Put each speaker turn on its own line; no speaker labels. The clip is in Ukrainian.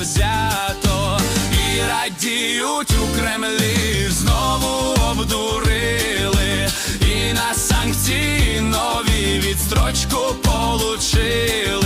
Взято. І радіють у Кремлі, знову обдурили, і на санкції нові відстрочку получили.